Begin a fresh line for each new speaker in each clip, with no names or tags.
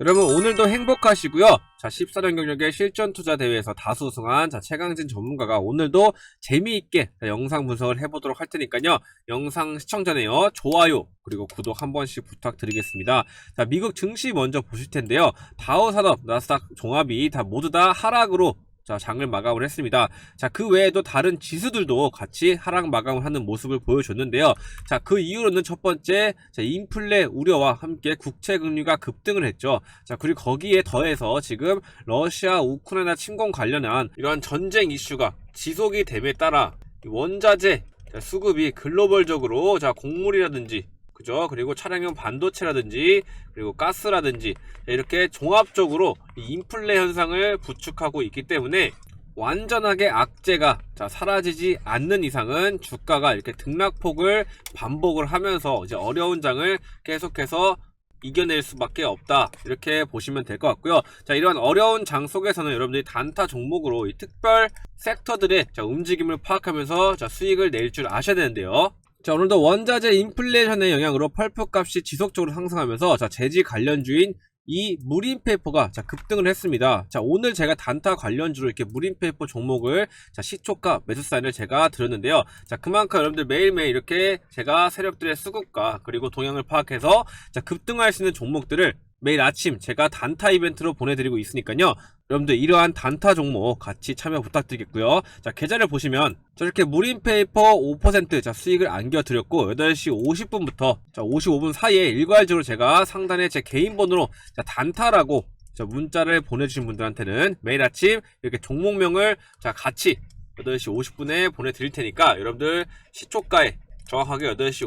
여러분 오늘도 행복하시고요. 자 14년 경력의 실전 투자 대회에서 다수 우승한 자 최강진 전문가가 오늘도 재미있게 자, 영상 분석을 해보도록 할 테니까요. 영상 시청 전에요 좋아요 그리고 구독 한 번씩 부탁드리겠습니다. 자 미국 증시 먼저 보실 텐데요. 다우 산업, 나스닥 종합이 다 모두 다 하락으로 자, 장을 마감을 했습니다. 자, 그 외에도 다른 지수들도 같이 하락 마감을 하는 모습을 보여줬는데요. 자, 그 이유로는 첫 번째, 자, 인플레 우려와 함께 국채 금리가 급등을 했죠. 자, 그리고 거기에 더해서 지금 러시아 우크라이나 침공 관련한 이러한 전쟁 이슈가 지속이 됨에 따라 이 원자재 자, 수급이 글로벌적으로 자, 곡물이라든지 그죠? 그리고 차량용 반도체라든지 그리고 가스라든지 이렇게 종합적으로 이 인플레 현상을 부축하고 있기 때문에 완전하게 악재가 자, 사라지지 않는 이상은 주가가 이렇게 등락폭을 반복을 하면서 이제 어려운 장을 계속해서 이겨낼 수밖에 없다. 이렇게 보시면 될 것 같고요. 자 이러한 어려운 장 속에서는 여러분들이 단타 종목으로 이 특별 섹터들의 자, 움직임을 파악하면서 자, 수익을 낼 줄 아셔야 되는데요 자 오늘도 원자재 인플레이션의 영향으로 펄프 값이 지속적으로 상승하면서 자 재지 관련주인 이 무림페이퍼가 자 급등을 했습니다. 자 오늘 제가 단타 관련주로 이렇게 무림페이퍼 종목을 자 시초가 매수 사인을 제가 드렸는데요. 자 그만큼 여러분들 매일매일 이렇게 제가 세력들의 수급과 그리고 동향을 파악해서 자 급등할 수 있는 종목들을 매일 아침 제가 단타 이벤트로 보내드리고 있으니까요. 여러분들 이러한 단타 종목 같이 참여 부탁드리겠고요. 자 계좌를 보시면 저렇게 무림페이퍼 5%자 수익을 안겨드렸고 8시 50분부터 자 55분 사이에 일괄적으로 제가 상단에 제 개인 번호로 자 단타라고 자 문자를 보내주신 분들한테는 매일 아침 이렇게 종목명을 자 같이 8시 50분에 보내드릴 테니까 여러분들 시초가에 정확하게 8시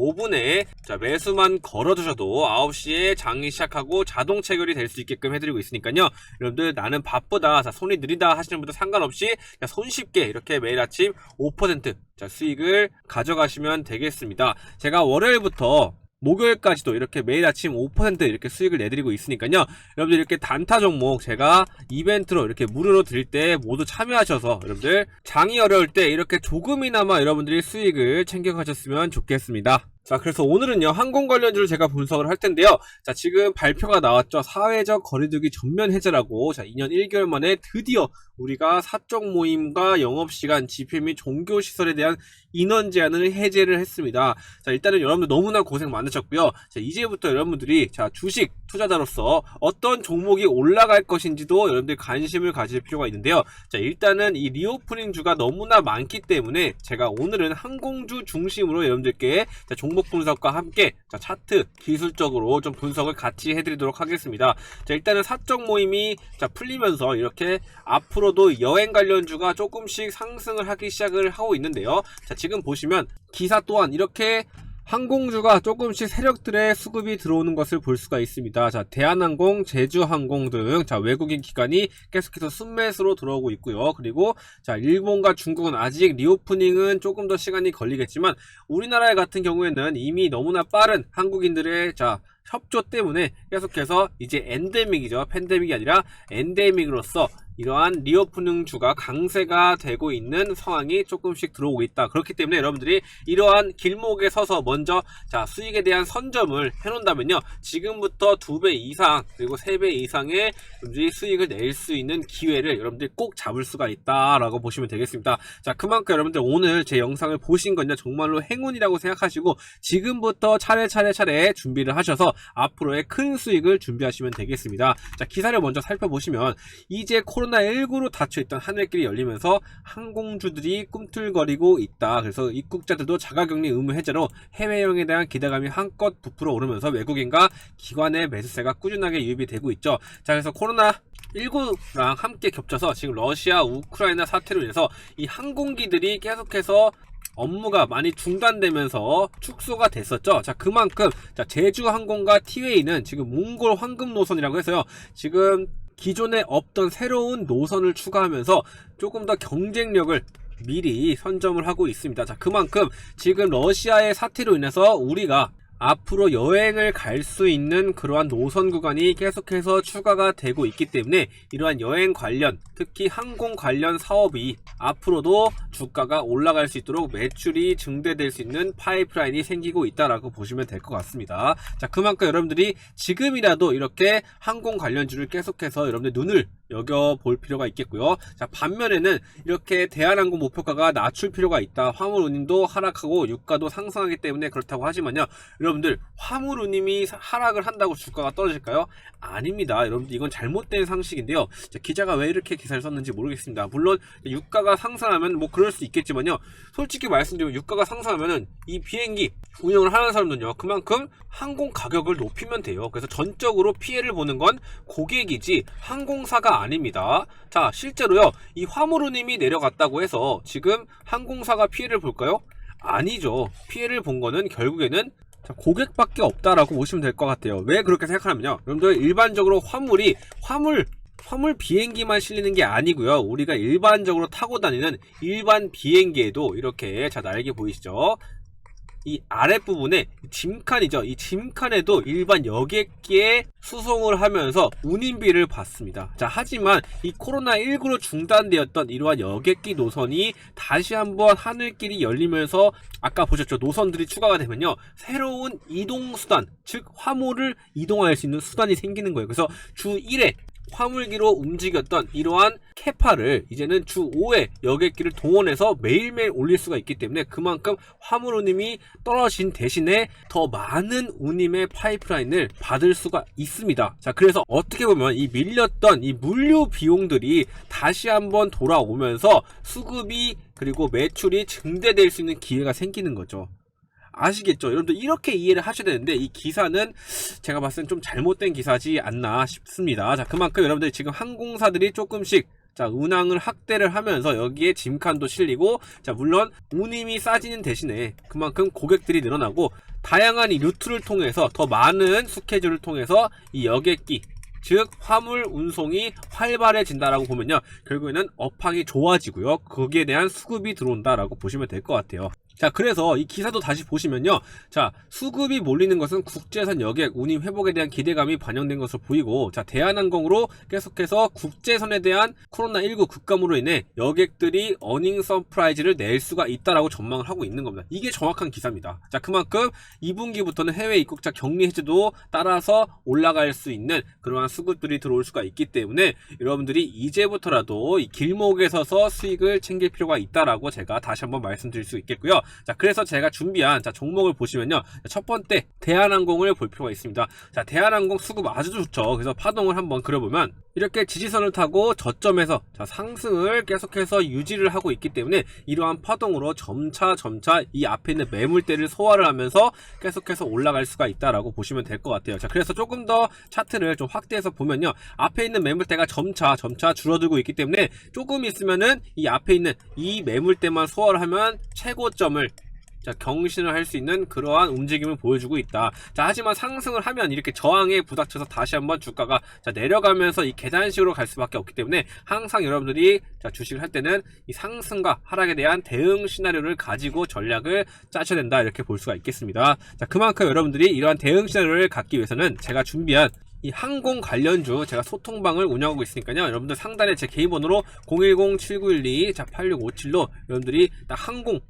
55분에 자 매수만 걸어두셔도 9시에 장이 시작하고 자동 체결이 될 수 있게끔 해드리고 있으니까요 여러분들 나는 바쁘다 자, 손이 느리다 하시는 분들 상관없이 자, 손쉽게 이렇게 매일 아침 5% 자, 수익을 가져가시면 되겠습니다 제가 월요일부터 목요일까지도 이렇게 매일 아침 5% 이렇게 수익을 내드리고 있으니까요. 여러분들 이렇게 단타 종목 제가 이벤트로 이렇게 무료로 드릴 때 모두 참여하셔서 여러분들 장이 어려울 때 이렇게 조금이나마 여러분들이 수익을 챙겨가셨으면 좋겠습니다. 자, 그래서 오늘은요, 항공 관련주를 제가 분석을 할 텐데요. 자, 지금 발표가 나왔죠. 사회적 거리두기 전면 해제라고. 자, 2년 1개월 만에 드디어 우리가 사적 모임과 영업시간, 집회 및 종교시설에 대한 인원 제한을 해제를 했습니다. 자, 일단은 여러분들 너무나 고생 많으셨고요. 자, 이제부터 여러분들이, 자, 주식 투자자로서 어떤 종목이 올라갈 것인지도 여러분들 관심을 가질 필요가 있는데요. 자, 일단은 이 리오프닝 주가 너무나 많기 때문에 제가 오늘은 항공주 중심으로 여러분들께 자, 종목 분석과 함께 자, 차트 기술적으로 좀 분석을 같이 해드리도록 하겠습니다. 자, 일단은 사적 모임이 자, 풀리면서 이렇게 앞으로도 여행 관련주가 조금씩 상승을 하기 시작을 하고 있는데요. 자, 지금 보시면 기사 또한 이렇게 항공주가 조금씩 세력들의 수급이 들어오는 것을 볼 수가 있습니다. 자, 대한항공, 제주항공 등, 자, 외국인 기관이 계속해서 순매수로 들어오고 있고요. 그리고, 자, 일본과 중국은 아직 리오프닝은 조금 더 시간이 걸리겠지만, 우리나라 같은 경우에는 이미 너무나 빠른 한국인들의, 자, 협조 때문에 계속해서 이제 엔데믹이죠. 팬데믹이 아니라 엔데믹으로서 이러한 리오프닝주가 강세가 되고 있는 상황이 조금씩 들어오고 있다. 그렇기 때문에 여러분들이 이러한 길목에 서서 먼저 자 수익에 대한 선점을 해놓는다면요. 지금부터 두 배 이상 그리고 세 배 이상의 여러분들이 수익을 낼 수 있는 기회를 여러분들이 꼭 잡을 수가 있다라고 보시면 되겠습니다. 자 그만큼 여러분들 오늘 제 영상을 보신 건요 정말로 행운이라고 생각하시고 지금부터 차례차례 차례 준비를 하셔서 앞으로의 큰 수익을 준비하시면 되겠습니다. 자 기사를 먼저 살펴보시면 이제 코로나 19로 닫혀있던 하늘길이 열리면서 항공주들이 꿈틀거리고 있다. 그래서 입국자들도 자가격리 의무 해제로 해외여행에 대한 기대감이 한껏 부풀어 오르면서 외국인과 기관의 매수세가 꾸준하게 유입이 되고 있죠. 자, 그래서 코로나 19랑 함께 겹쳐서 지금 러시아, 우크라이나 사태로 인해서 이 항공기들이 계속해서 업무가 많이 중단되면서 축소가 됐었죠. 자, 그만큼 자, 제주항공과 티웨이는 지금 몽골 황금 노선이라고 해서요. 지금 기존에 없던 새로운 노선을 추가하면서 조금 더 경쟁력을 미리 선점을 하고 있습니다. 자, 그만큼 지금 러시아의 사태로 인해서 우리가 앞으로 여행을 갈 수 있는 그러한 노선 구간이 계속해서 추가가 되고 있기 때문에 이러한 여행 관련 특히 항공 관련 사업이 앞으로도 주가가 올라갈 수 있도록 매출이 증대될 수 있는 파이프라인이 생기고 있다라고 보시면 될 것 같습니다. 자, 그만큼 여러분들이 지금이라도 이렇게 항공 관련주를 계속해서 여러분들 눈을 여겨 볼 필요가 있겠고요. 자, 반면에는 이렇게 대한항공 목표가가 낮출 필요가 있다. 화물 운임도 하락하고 유가도 상승하기 때문에 그렇다고 하지만요. 여러분들 화물 운임이 사- 하락을 한다고 주가가 떨어질까요? 아닙니다. 여러분들 이건 잘못된 상식인데요. 자, 기자가 왜 이렇게 기사를 썼는지 모르겠습니다. 물론 유가가 상승하면 뭐 그럴 수 있겠지만요. 솔직히 말씀드리면 유가가 상승하면은 이 비행기 운영을 하는 사람들은요. 그만큼 항공 가격을 높이면 돼요. 그래서 전적으로 피해를 보는 건 고객이지 항공사가 아닙니다. 자, 실제로요. 이 화물운임이 내려갔다고 해서 지금 항공사가 피해를 볼까요? 아니죠. 피해를 본 거는 결국에는 자, 고객밖에 없다라고 보시면 될 것 같아요. 왜 그렇게 생각하냐면요. 여러분들 일반적으로 화물이 화물 화물 비행기만 실리는 게 아니고요. 우리가 일반적으로 타고 다니는 일반 비행기에도 이렇게 자 날개 보이시죠? 이 아랫부분에 짐칸이죠. 이 짐칸에도 일반 여객기에 수송을 하면서 운임비를 받습니다. 자, 하지만 이 코로나19로 중단되었던 이러한 여객기 노선이 다시 한번 하늘길이 열리면서 아까 보셨죠. 노선들이 추가가 되면요. 새로운 이동수단, 즉 화물을 이동할 수 있는 수단이 생기는 거예요. 그래서 주 1회 화물기로 움직였던 이러한 캐파를 이제는 주 5회 여객기를 동원해서 매일매일 올릴 수가 있기 때문에 그만큼 화물 운임이 떨어진 대신에 더 많은 운임의 파이프라인을 받을 수가 있습니다. 자, 그래서 어떻게 보면 이 밀렸던 이 물류 비용들이 다시 한번 돌아오면서 수급이 그리고 매출이 증대될 수 있는 기회가 생기는 거죠. 아시겠죠? 여러분들 이렇게 이해를 하셔야 되는데 이 기사는 제가 봤을 땐 좀 잘못된 기사지 않나 싶습니다. 자, 그만큼 여러분들 지금 항공사들이 조금씩 자, 운항을 확대를 하면서 여기에 짐칸도 실리고 자, 물론 운임이 싸지는 대신에 그만큼 고객들이 늘어나고 다양한 이 루트를 통해서 더 많은 스케줄을 통해서 이 여객기 즉 화물 운송이 활발해진다라고 보면요 결국에는 업황이 좋아지고요 거기에 대한 수급이 들어온다라고 보시면 될 것 같아요 자 그래서 이 기사도 다시 보시면요. 자 수급이 몰리는 것은 국제선 여객 운임 회복에 대한 기대감이 반영된 것으로 보이고 자 대한항공으로 계속해서 국제선에 대한 코로나19 급감으로 인해 여객들이 어닝 서프라이즈를 낼 수가 있다라고 전망을 하고 있는 겁니다. 이게 정확한 기사입니다. 자 그만큼 2분기부터는 해외 입국자 격리 해제도 따라서 올라갈 수 있는 그러한 수급들이 들어올 수가 있기 때문에 여러분들이 이제부터라도 이 길목에 서서 수익을 챙길 필요가 있다라고 제가 다시 한번 말씀드릴 수 있겠고요. 자, 그래서 제가 준비한 자, 종목을 보시면요. 첫 번째, 대한항공을 볼 필요가 있습니다. 자, 대한항공 수급 아주 좋죠. 그래서 파동을 한번 그려보면 이렇게 지지선을 타고 저점에서 자, 상승을 계속해서 유지를 하고 있기 때문에 이러한 파동으로 점차 점차 이 앞에 있는 매물대를 소화를 하면서 계속해서 올라갈 수가 있다라고 보시면 될 것 같아요. 자, 그래서 조금 더 차트를 좀 확대해서 보면요. 앞에 있는 매물대가 점차 점차 줄어들고 있기 때문에 조금 있으면은 이 앞에 있는 이 매물대만 소화를 하면 최고점 을 자, 경신을 할 수 있는 그러한 움직임을 보여주고 있다. 자, 하지만 상승을 하면 이렇게 저항에 부닥쳐서 다시 한번 주가가 자, 내려가면서 이 계단식으로 갈 수밖에 없기 때문에 항상 여러분들이 자, 주식을 할 때는 이 상승과 하락에 대한 대응 시나리오를 가지고 전략을 짜셔야 된다. 이렇게 볼 수가 있겠습니다. 자, 그만큼 여러분들이 이러한 대응 시나리오를 갖기 위해서는 제가 준비한 이 항공 관련주 제가 소통방을 운영하고 있으니까요. 여러분들 상단에 제 개인 번호로 010-7912자 8657로 여러분들이 딱 항공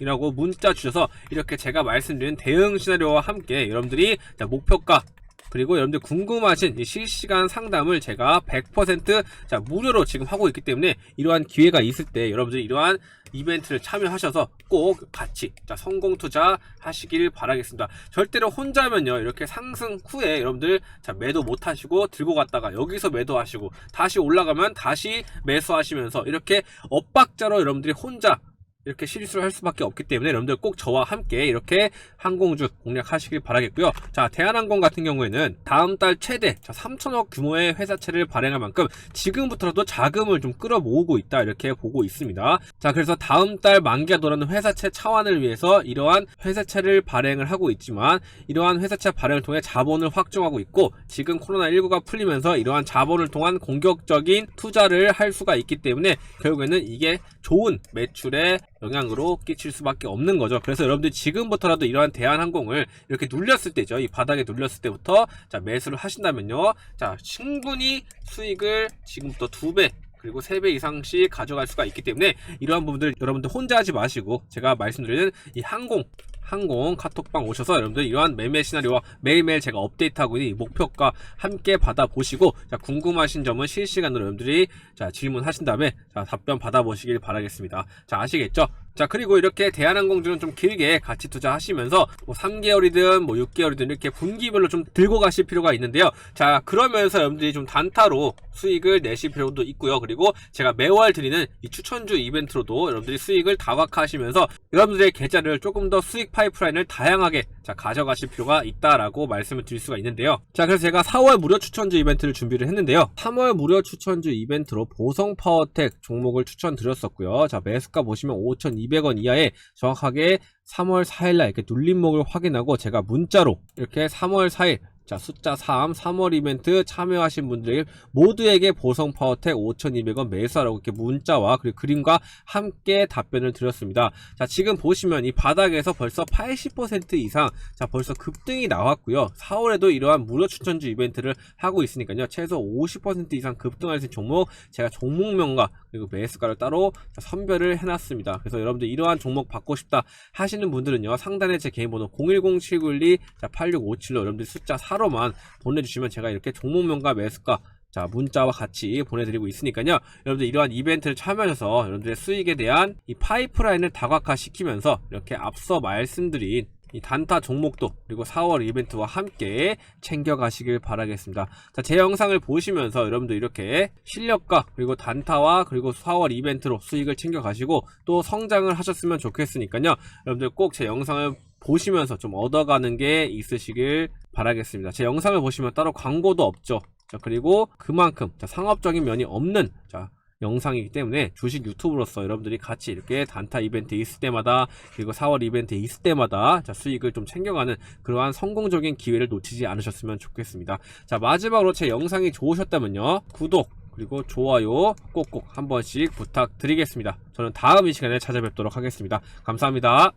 이라고 문자 주셔서 이렇게 제가 말씀드린 대응 시나리오와 함께 여러분들이 자, 목표가 그리고 여러분들 궁금하신 이 실시간 상담을 제가 100% 자, 무료로 지금 하고 있기 때문에 이러한 기회가 있을 때 여러분들이 이러한 이벤트를 참여하셔서 꼭 같이 자, 성공 투자 하시길 바라겠습니다. 절대로 혼자면요. 이렇게 상승 후에 여러분들 자, 매도 못 하시고 들고 갔다가 여기서 매도하시고 다시 올라가면 다시 매수하시면서 이렇게 엇박자로 여러분들이 혼자 이렇게 실수를 할 수밖에 없기 때문에 여러분들 꼭 저와 함께 이렇게 항공주 공략하시길 바라겠고요. 자, 대한항공 같은 경우에는 다음 달 최대 3천억 규모의 회사채를 발행할 만큼 지금부터라도 자금을 좀 끌어모으고 있다 이렇게 보고 있습니다. 자, 그래서 다음 달 만기가 돌아오는 회사채 차환을 위해서 이러한 회사채를 발행을 하고 있지만 이러한 회사채 발행을 통해 자본을 확정하고 있고 지금 코로나19가 풀리면서 이러한 자본을 통한 공격적인 투자를 할 수가 있기 때문에 결국에는 이게 좋은 매출의 영향으로 끼칠 수밖에 없는 거죠. 그래서 여러분들 지금부터라도 이러한 대한항공을 이렇게 눌렸을 때죠. 이 바닥에 눌렸을 때부터 자 매수를 하신다면요. 자 충분히 수익을 지금부터 두 배 그리고 3배 이상씩 가져갈 수가 있기 때문에 이러한 부분들 여러분들 혼자 하지 마시고 제가 말씀드리는 이 항공 항공 카톡방 오셔서 여러분들 이러한 매매 시나리오와 매일매일 제가 업데이트하고 있는 이 목표가 함께 받아보시고 자, 궁금하신 점은 실시간으로 여러분들이 자, 질문하신 다음에 자, 답변 받아보시길 바라겠습니다. 자 아시겠죠? 자 그리고 이렇게 대한항공주는 좀 길게 같이 투자하시면서 뭐 3개월이든 뭐 6개월이든 이렇게 분기별로 좀 들고 가실 필요가 있는데요. 자 그러면서 여러분들이 좀 단타로 수익을 내실 필요도 있고요. 그리고 제가 매월 드리는 이 추천주 이벤트로도 여러분들이 수익을 다각화하시면서 여러분들의 계좌를 조금 더 수익 파이프라인을 다양하게 자 가져가실 필요가 있다라고 말씀을 드릴 수가 있는데요. 자 그래서 제가 4월 무료 추천주 이벤트를 준비를 했는데요. 3월 무료 추천주 이벤트로 보성 파워텍 종목을 추천드렸었고요. 자 매수가 보시면 5,200원 이하에 정확하게 3월 4일날 이렇게 눌림목을 확인하고 제가 문자로 이렇게 3월 4일 자 숫자 3 3월 이벤트 참여하신 분들 모두에게 보성 파워텍 5,200원 매수하라고 이렇게 문자와 그리고 그림과 함께 답변을 드렸습니다. 자 지금 보시면 이 바닥에서 벌써 80% 이상 자 벌써 급등이 나왔고요. 4월에도 이러한 무료 추천주 이벤트를 하고 있으니까요. 최소 50% 이상 급등할 수 있는 종목 제가 종목명과 그리고 매수가를 따로 자, 선별을 해놨습니다. 그래서 여러분들 이러한 종목 받고 싶다 하시는 분들은요 상단에 제 개인 번호 010-7912 자, 8657로 여러분들 숫자 4로만 보내주시면 제가 이렇게 종목명과 매수가 자 문자와 같이 보내드리고 있으니까요 여러분들 이러한 이벤트를 참여하셔서 여러분들의 수익에 대한 이 파이프라인을 다각화 시키면서 이렇게 앞서 말씀드린 이 단타 종목도 그리고 4월 이벤트와 함께 챙겨가시길 바라겠습니다. 자, 제 영상을 보시면서 여러분들 이렇게 실력과 그리고 단타와 그리고 4월 이벤트로 수익을 챙겨가시고 또 성장을 하셨으면 좋겠으니까요. 여러분들 꼭 제 영상을 보시면서 좀 얻어가는 게 있으시길 바라겠습니다. 제 영상을 보시면 따로 광고도 없죠. 자, 그리고 그만큼 자, 상업적인 면이 없는 자, 영상이기 때문에 주식 유튜브로서 여러분들이 같이 이렇게 단타 이벤트 있을 때마다 그리고 4월 이벤트 있을 때마다 자, 수익을 좀 챙겨가는 그러한 성공적인 기회를 놓치지 않으셨으면 좋겠습니다. 자 마지막으로 제 영상이 좋으셨다면요 구독 그리고 좋아요 꼭꼭 한 번씩 부탁드리겠습니다. 저는 다음 이 시간에 찾아뵙도록 하겠습니다. 감사합니다.